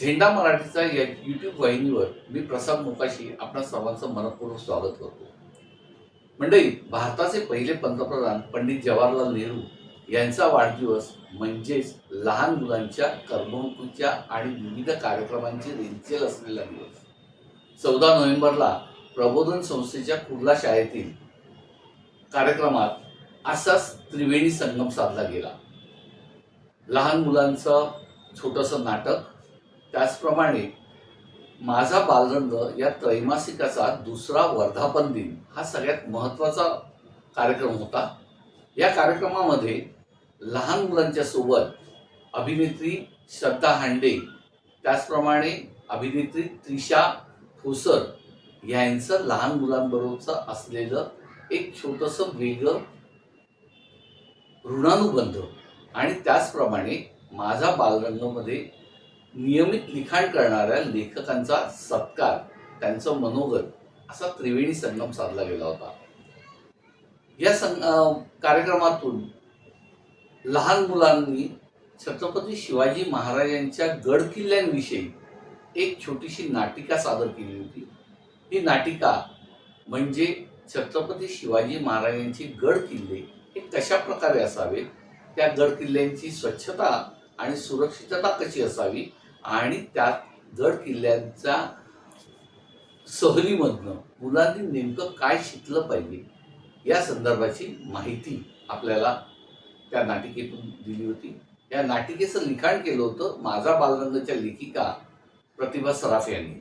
झेंडा मराठीचा या यूट्यूब वाहिनीवर मी प्रसाद मुकाशी आपल्या सर्वांचं मनपूर्वक स्वागत करतो. मंडळी भारताचे पहिले पंतप्रधान पंडित जवाहरलाल नेहरू यांचा वाढदिवस म्हणजेच लहान मुलांच्या करमणुकीच्या आणि विविध कार्यक्रमांची रेंचेल असलेला दिवस. चौदा नोव्हेंबरला प्रबोधन संस्थेच्या कुर्ला शाळेतील कार्यक्रमात असाच त्रिवेणी संगम साधला गेला. लहान मुलांचं छोटंसं नाटक त्याचप्रमाणे माझा बालरंग या त्रैमासिकाचा दुसरा वर्धापन दिन हा सगळ्यात महत्त्वाचा कार्यक्रम होता. या कार्यक्रमामध्ये लहान मुलांच्या सोबत अभिनेत्री श्रद्धा हांडे त्याचप्रमाणे अभिनेत्री त्रिशा ठोसर यांचं लहान मुलांबरोबरचं असलेलं एक छोटंसं वेगळं ऋणानुबंध आणि त्याचप्रमाणे माझा बालरंगमध्ये नियमित लिखाण करणाऱ्या लेखकांचा सत्कार त्यांचं मनोगत असा त्रिवेणी संगम साधला गेला होता. या सं कार्यक्रमातून लहान मुलांनी छत्रपती शिवाजी महाराजांच्या गड किल्ल्यांविषयी एक छोटीशी नाटिका सादर केली होती. ही नाटिका म्हणजे छत्रपती शिवाजी महाराजांचे गड किल्ले हे कशा प्रकारे असावे त्या गड किल्ल्यांची स्वच्छता आणि सुरक्षितता कशी असावी? आणि त्यात गड किल्ल्यांच्या सहलीमधनं मुलांनी नेमकं काय शिकलं पाहिजे या संदर्भाची माहिती आपल्याला त्या नाटिकेतून दिली होती. या नाटिकेचं लिखाण केलं होतं माझा बालरंगच्या लेखिका प्रतिभा सराफ यांनी.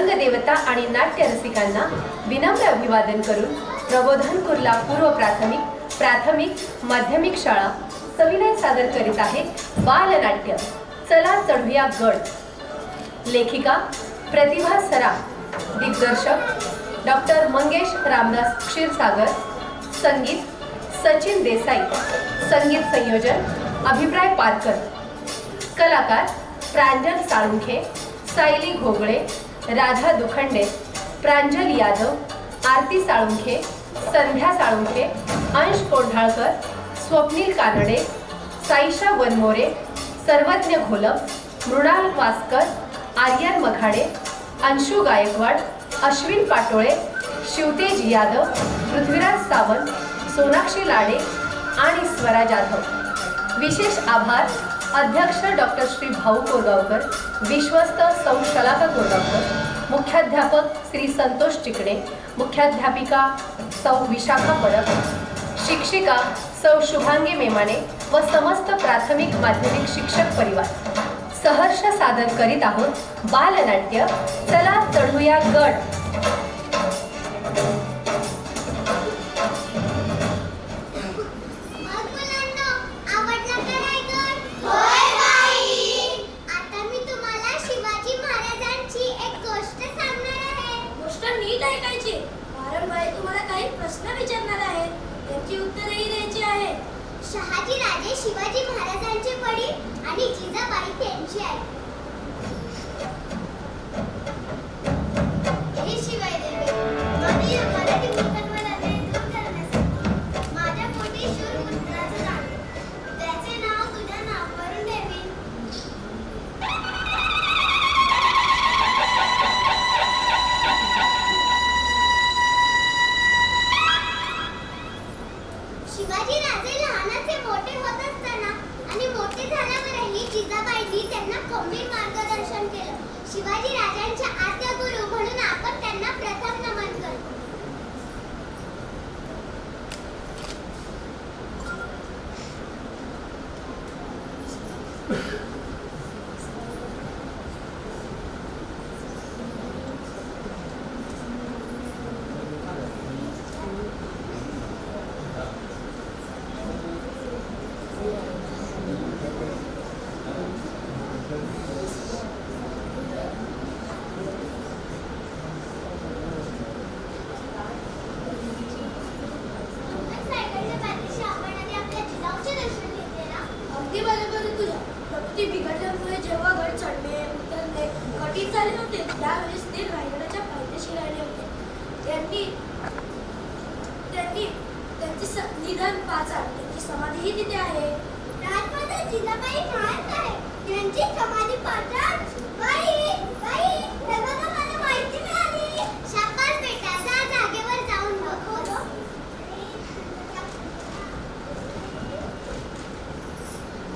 रंगदेवता आणि नाट्य रसिकांना विनम्र अभिवादन करून प्रबोधन कुर्ला पूर्व प्राथमिक प्राथमिक माध्यमिक शाळा सविनय सादर करीत आहे बालनाट्य. चला चढूया गड. लेखिका प्रतिभा सराफ दिग्दर्शक डॉक्टर मंगेश रामदास क्षीरसागर संगीत सचिन देसाई संगीत संयोजन अभिप्राय पारकर कलाकार प्रांजल साळुंखे सायली घोगळे राधा दुखंडे प्रांजल यादव आरती साळुंखे संध्या साळुंखे अंश कोंढाळकर स्वप्नील कानडे साईशा वनमोरे सर्वज्ञ घोलप मृणाल वासकर आर्यन मखाडे अंशू गायकवाड अश्विन पाटोळे शिवतेज यादव पृथ्वीराज सावंत सोनाक्षी लाडे आणि स्वरा जाधव. विशेष आभार. अध्यक्ष डॉक्टर श्री भाऊ कोरगावकर विश्वस्त सौ शलाका कोरगावकर मुख्याध्यापक श्री संतोष चिकणे मुख्याध्यापिका सौ विशाखा परब शिक्षिका सौ शुभांगी मेमाने व समस्त प्राथमिक माध्यमिक शिक्षक परिवार. सहर्ष सादर करीत आहोत बालनाट्य चला चढूया गड ऐकायची. कारण बाई तुम्हाला काही प्रश्न विचारणार आहेत. त्यांची उत्तरेही द्यायची आहे शहाजी राजे शिवाजी महाराजांचे वडील आणि जिजाबाई त्यांची आई.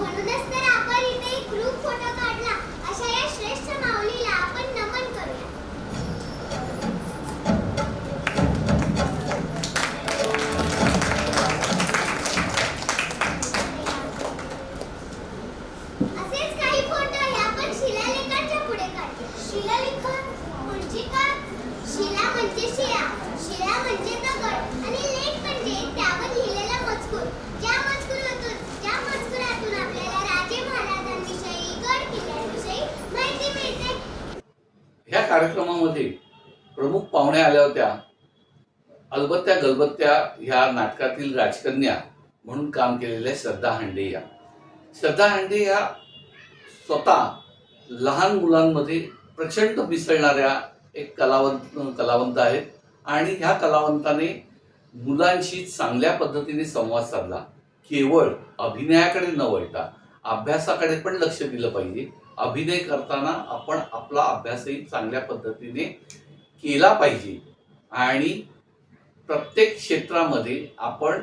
म्हणूनच तर आपण इथे एक ग्रुप फोटो काढला. अशा या श्रेष्ठ माऊलीला आपण कार्यक्रमामध्ये प्रमुख पाहुणे आल्या होत्या. अलबत्त्या गलबत्त्या ह्या नाटकातील राजकन्या म्हणून काम केलेल्या श्रद्धा हांडे या श्रद्धा हांडे या स्वतः लहान मुलांमध्ये प्रचंड मिसळणाऱ्या एक कलावंत कलावंत आहेत आणि ह्या कलावंताने मुलांशी चांगल्या पद्धतीने संवाद साधला. केवळ अभिनयाकडे न वळता अभ्यासाकडे पण लक्ष दिलं पाहिजे. अभिनय करताना आपण आपला अभ्यासही चांगल्या पद्धतीने केला पाहिजे. आणि प्रत्येक क्षेत्रामध्ये आपण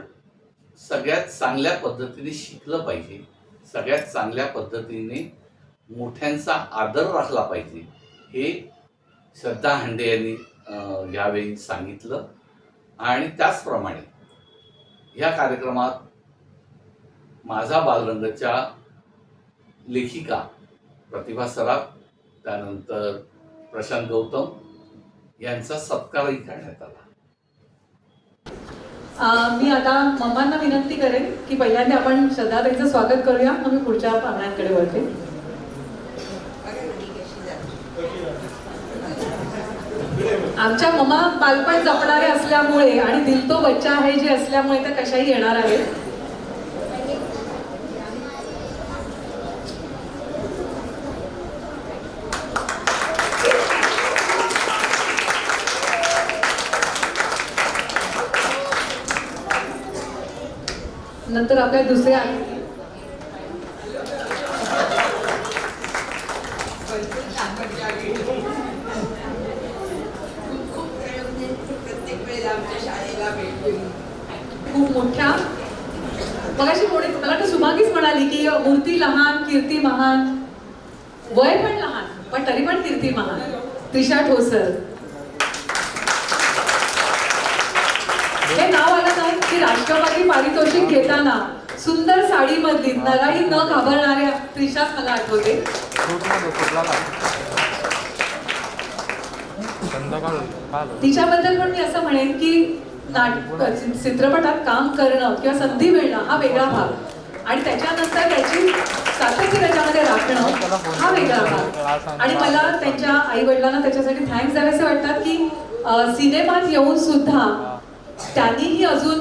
सगळ्यात चांगल्या पद्धतीने शिकलं पाहिजे. सगळ्यात चांगल्या पद्धतीने मोठ्यांचा आदर राखला पाहिजे. हे श्रद्धा हांडे यांनी यावेळी सांगितलं. आणि त्याचप्रमाणे या कार्यक्रमात माझा बालरंगच्या लेखिका प्रतिभा सराफ त्यानंतर प्रशांत गौतम यांचा सत्कारही करण्यात आला. मी आता मम्मांना विनंती करेन की पहिल्यांदा आपण श्रद्धाताईचं स्वागत करूया. मग मी पुढच्या पाहुण्यांकडे वळते. आमच्या मम्मा बालपण जपणारे असल्यामुळे आणि दिल तो बच्चा आहे जे असल्यामुळे त्या कशाही येणार आहेत. नंतर दुसऱ्या. प्रत्येक वेळेला शाळेला खूप मोठ्या. मगाशी कोणी मला वाटतं सुभागीच म्हणाली की मूर्ती लहान कीर्ती महान. वय पण लहान पण तरी पण कीर्ती महान. त्रिशा ठोसर. हे नाव आलं नाही की राष्ट्रवादी पारितोषिक घेताना. सुंदर साडीमधली नगाई न घाबरणाऱ्या त्रिशाच मला आठवते. तिच्याबद्दल पण मी असं म्हणेन की नाटक चित्रपटात काम करणं किंवा संधी मिळणं हा वेगळा भाग. आणि त्याच्यानंतर त्याची सातत्य त्याच्यामध्ये राखणं हा वेगळा भाग. आणि मला त्यांच्या आई वडिलांना त्याच्यासाठी थँक्स द्यावेसे वाटतात की सिनेमात येऊन सुद्धा त्यांनीही अजून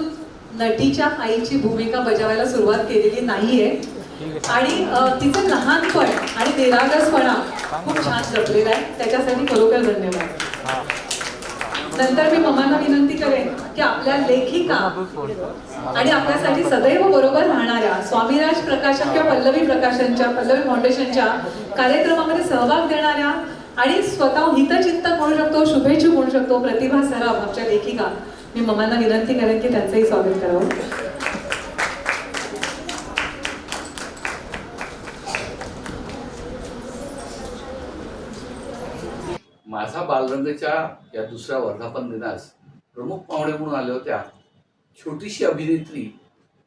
नटीच्या आईची भूमिका बजावायला सुरुवात केलेली नाहीये. आणि तिचं लहानपण आणि निरागसपणा खूप छान जपलेला आहे. त्याच्यासाठी खरोखर धन्यवाद. नंतर मी ममांना विनंती करेन की आपल्या लेखिका आणि आपल्यासाठी सदैव बरोबर राहणाऱ्या स्वामीराज प्रकाशन किंवा पल्लवी प्रकाशनच्या पल्लवी फाउंडेशनच्या कार्यक्रमामध्ये सहभाग देणाऱ्या आणि स्वतः हितचिंतक म्हणू शकतो शुभेच्छू म्हणू शकतो प्रतिभा सराफ आमच्या लेखिका. मी मम्मांना विनंती करेन की त्यांचंही स्वागत करावं. माझा बालरंगच्या या दुसऱ्या वर्धापन दिनास प्रमुख पाहुणे म्हणून आल्या होत्या छोटीशी अभिनेत्री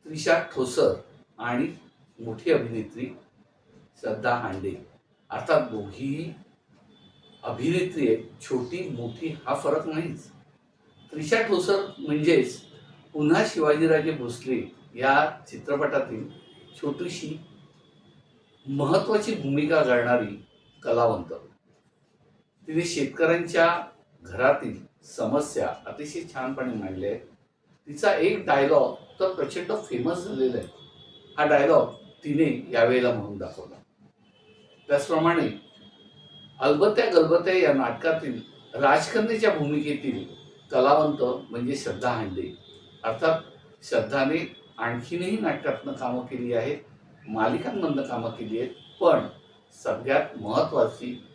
त्रिशा ठोसर आणि मोठी अभिनेत्री श्रद्धा हांडे. अर्थात दोघी अभिनेत्री आहेत. छोटी मोठी हा फरक नाहीच. त्रिशा ठोसर म्हणजेच पुन्हा शिवाजीराजे भोसले या चित्रपटातील छोटीशी महत्त्वाची भूमिका करणारी कलावंत. तिने शेतकऱ्यांच्या घरातील समस्या अतिशय छानपणे मांडल्या आहेत. तिचा एक डायलॉग तर प्रचंड फेमस झालेला आहे. हा डायलॉग तिने यावेळेला म्हणून दाखवला. त्याचप्रमाणे अलबत्या गलबत्या या नाटकातील राजकन्याच्या भूमिकेतील कलावंत म्हणजे श्रद्धा हांडे. अर्थात श्रद्धाने आणखीनही नाटकातनं कामं केली आहेत मालिकांमधनं कामं केली आहेत पण सगळ्यात महत्त्वाची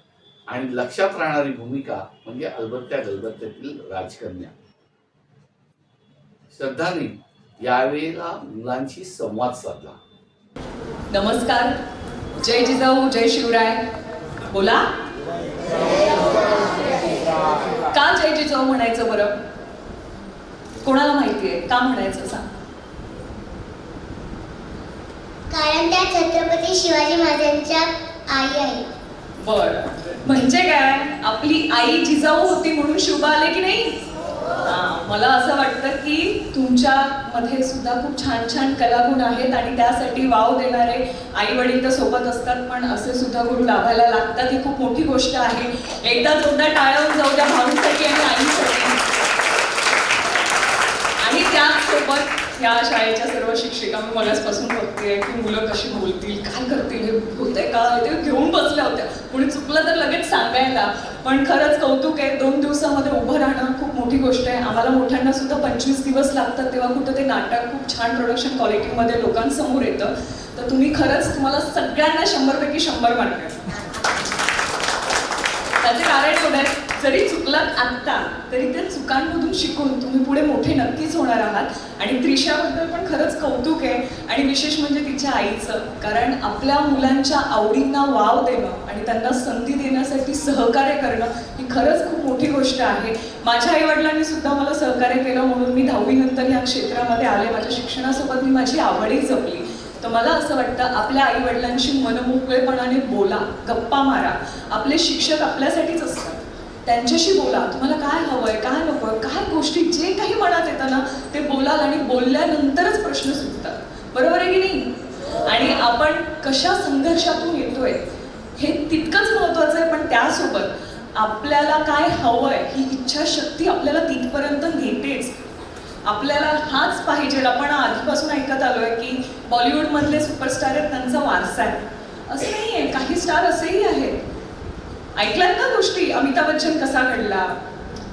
आणि लक्षात राहणारी भूमिका म्हणजे अलबत्त्या गलबत्त्यातील राजकन्या. श्रद्धाने यावेळेला मुलांशी संवाद साधला. नमस्कार. जय जिजाऊ जय शिवराय. बोला. का म्हणायचं बरं? कोणाला माहितीये? का म्हणायचं सांग. कारण त्या छत्रपती शिवाजी महाराजांच्या आई आहे बर. म्हणजे काय? आपली आई जिजाऊ होती म्हणून शुभ आले की नाही? मला असं वाटतं की तुमच्यामध्ये सुद्धा खूप छान छान कलागुण आहेत आणि त्यासाठी वाव देणारे आई वडील तर सोबत असतात पण असे सुद्धा गुरु लाभायला लागतात. ही खूप मोठी गोष्ट आहे. एकदा दोनदा टाळून जाऊ द्या भाऊसाठी आणि आईसाठी. आणि त्याचसोबत या शाळेच्या सर्व शिक्षिका मी मलाचपासून बघते की मुलं कशी बोलतील काय करतील हे होतंय का? ते घेऊन बसल्या होत्या. कोणी चुकलं तर लगेच सांगायला पण खरंच कौतुक आहे दोन दिवसामध्ये उभं राहणं खूप मोठी गोष्ट आहे. आम्हाला मोठ्यांना सुद्धा पंचवीस दिवस लागतात तेव्हा कुठं ते नाटक खूप छान प्रोडक्शन क्वालिटीमध्ये लोकांसमोर येतं. तर तुम्ही खरंच तुम्हाला सगळ्यांना शंभरपैकी शंभर मार्क त्याचे कारण एवढं आहे जरी चुकलात आत्ता तरी त्या चुकांमधून शिकून तुम्ही पुढे मोठे नक्कीच होणार आहात. आणि त्रिशाबद्दल पण खरंच कौतुक आहे. आणि विशेष म्हणजे तिच्या आईचं कारण आपल्या मुलांच्या आवडींना वाव देणं आणि त्यांना संधी देण्यासाठी सहकार्य करणं ही खरंच खूप मोठी गोष्ट आहे. माझ्या आईवडिलांनी सुद्धा मला सहकार्य केलं म्हणून मी दहावीनंतर या क्षेत्रामध्ये आले. माझ्या शिक्षणासोबत मी माझी आवडही जपली. तर मला असं वाटतं आपल्या आईवडिलांशी मनमोकळेपणाने बोला गप्पा मारा. आपले शिक्षक आपल्यासाठीच असतात. त्यांच्याशी बोला. तुम्हाला काय हवंय काय नकोय काय गोष्टी जे काही मनात येतं ना ते बोलाल आणि बोलल्यानंतरच प्रश्न सुटतात. बरोबर आहे की नाही? आणि आपण कशा संघर्षातून येतोय हे तितकंच महत्वाचं आहे. पण त्यासोबत आपल्याला काय हवंय ही इच्छाशक्ती आपल्याला तिथपर्यंत नेतेच आपल्याला हाच पाहिजे. आपण आधीपासून ऐकत आलोय की बॉलिवूडमधले सुपरस्टार आहेत त्यांचा वारसा आहे. असं नाही आहे काही स्टार असेही आहेत. ऐकल्यात ना गोष्टी? अमिताभ बच्चन कसा घडला?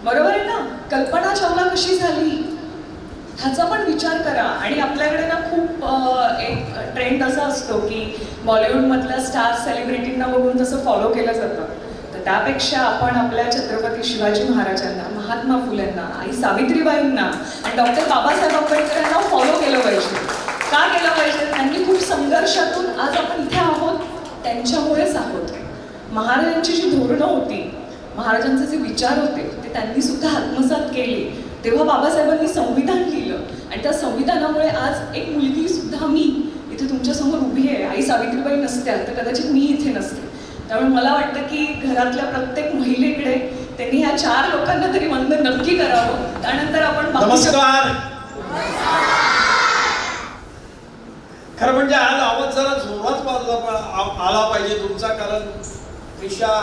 बरोबर आहे ना? कल्पना चावला कशी झाली? ह्याचा पण विचार करा. आणि आपल्याकडे ना खूप एक ट्रेंड असा असतो की बॉलिवूडमधल्या स्टार सेलिब्रिटींना बघून जसं फॉलो केलं जातं. तर त्यापेक्षा आपण आपल्या छत्रपती शिवाजी महाराजांना महात्मा फुलेंना आई सावित्रीबाईंना आणि डॉक्टर बाबासाहेब आंबेडकरांना फॉलो केलं पाहिजे. का केलं पाहिजे? त्यांनी खूप संघर्षातून आज आपण इथे आहोत. त्यांच्यामुळेच आहोत. महाराजांची जी धोरणं होती महाराजांचे जे विचार होते ते त्यांनी सुद्धा आत्मसात केले. तेव्हा बाबासाहेबांनी संविधान लिहिलं. आणि त्या संविधानामुळे आज एक मुलगी सुद्धा मी इथे तुमच्यासमोर उभी आहे. आई सावित्रीबाई नसत्या तर कदाचित मी इथे नसते. त्यामुळे मला वाटतं की घरातल्या प्रत्येक महिलेकडे त्यांनी ह्या चार लोकांना तरी वंदन नक्की करावं. त्यानंतर आपण नमस्कार. खरं म्हणजे आज आवाज जरा जोरात आला पाहिजे तुमचा कारण त्रिशा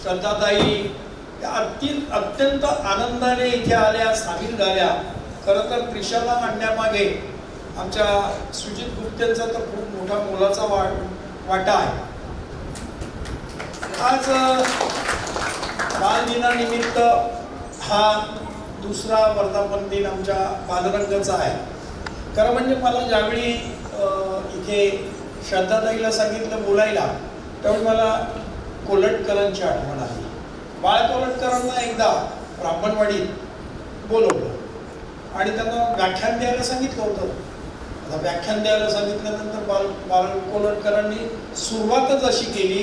श्रद्धाताई या अति अत्यंत आनंदाने इथे आल्या सामील झाल्या. खरं तर त्रिशाला आणण्यामागे आमच्या सुजित गुप्तेंचा तर खूप मोठा मोलाचा वा वाटा आहे. आज बालदिनानिमित्त हा दुसरा वर्धापन दिन आमच्या बालरंगाचा आहे. खरं म्हणजे मला ज्यावेळी इथे श्रद्धाताईला सांगितलं बोलायला त्यावेळी मला कोलटकरांची आठवण आली बाळ कोलटकरांना एकदा ब्राह्मणवाडीत बोलवलं. आणि त्यांना व्याख्यान द्यायला सांगितलं होतं. आता व्याख्यान द्यायला सांगितल्यानंतर बाल बाल कोलटकरांनी सुरुवातच अशी केली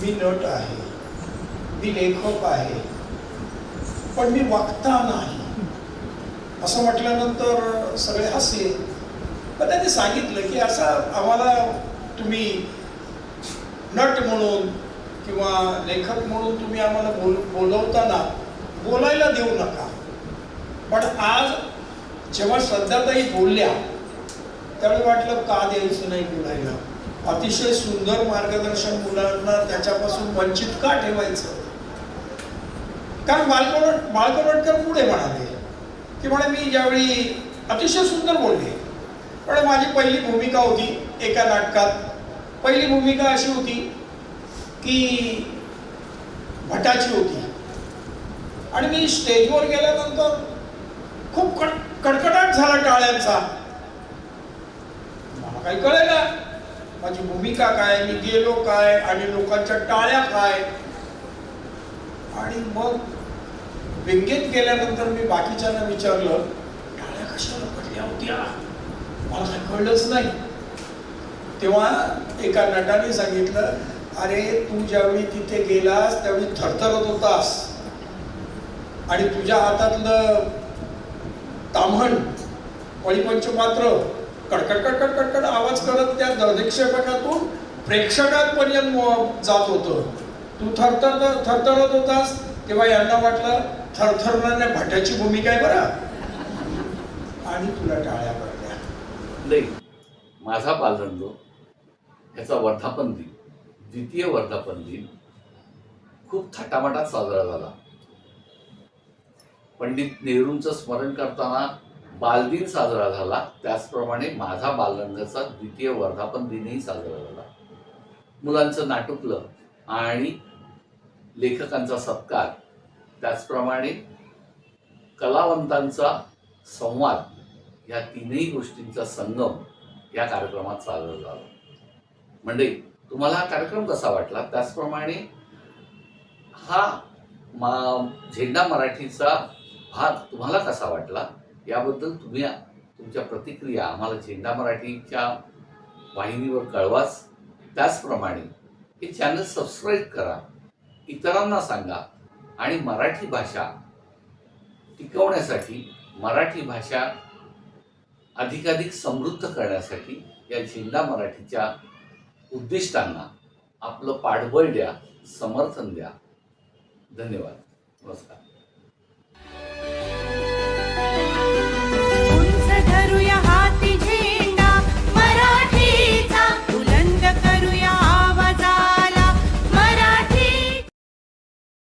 मी नट आहे. मी लेखक आहे. पण मी वागता नाही. असं म्हटल्यानंतर सगळे हसले पण त्यांनी सांगितलं की असं आम्हाला तुम्ही नट म्हणून किंवा लेखक म्हणून तुम्ही आम्हाला बोल बोलवताना बोलायला देऊ नका. पण आज जेव्हा श्रद्धाताई बोलल्या त्यावेळी वाटलं का द्यायचं नाही बोलायला? अतिशय सुंदर मार्गदर्शन मुलांना त्याच्यापासून वंचित का ठेवायचं? कारण बालकोलट बालकोलटकर पुढे म्हणाले की म्हणे मी ज्यावेळी अतिशय सुंदर बोलले पण माझी पहिली भूमिका होती एका नाटकात. पहिली भूमिका अशी होती की भटाची होती. आणि मी स्टेजवर गेल्यानंतर खूप कड कडकडाट झाला टाळ्यांचा. मला काही कळेना. माझी भूमिका काय मी गेलो काय आणि लोकांच्या टाळ्या काय? आणि मग व्यंगेत गेल्यानंतर मी बाकीच्यांना विचारलं टाळ्या कशाला पडल्या होत्या? मला काही कळलंच नाही. तेव्हा एका नटाने सांगितलं अरे तू ज्यावेळी तिथे गेलास त्यावेळी थरथरत होतास. आणि तुझ्या हातातलं ताम्हण पळीपंचपात्र कडकड कडकड कडकड आवाज करत त्या दर्शकातून प्रेक्षकांपर्यंत जात होतं. तू थरथर थरथरत होतास तेव्हा यांना वाटलं थरथरणाऱ्या भट्याची भूमिका आहे बरं. आणि तुला टाळ्या पडल्या. नाही माझा बालरंग याचा वर्धापन दिन. द्वितीय वर्धापन दिन खूप थाटामाटात साजरा झाला. पंडित नेहरूंचं स्मरण करताना बालदिन साजरा झाला. त्याचप्रमाणे माझा बालरंगाचा द्वितीय वर्धापन दिनही साजरा झाला. मुलांचं नाटुकलं आणि लेखकांचा सत्कार. त्याचप्रमाणे कलावंतांचा संवाद या तीनही गोष्टींचा संगम या कार्यक्रमात साजरा झाला. म्हणजे तुम्हाला हा कार्यक्रम कसा वाटला? त्याचप्रमाणे हा मा झेंडा मराठीचा भाग तुम्हाला कसा वाटला? याबद्दल तुम्ही तुमच्या प्रतिक्रिया आम्हाला झेंडा मराठीच्या वाहिनीवर कळवाच. त्याचप्रमाणे हे चॅनल सबस्क्राईब करा इतरांना सांगा आणि मराठी भाषा टिकवण्यासाठी मराठी भाषा अधिकाधिक समृद्ध करण्यासाठी या झेंडा मराठीच्या उद्दिष्टांना आपलं पाठबळ द्या समर्थन द्या. धन्यवाद. नमस्कार.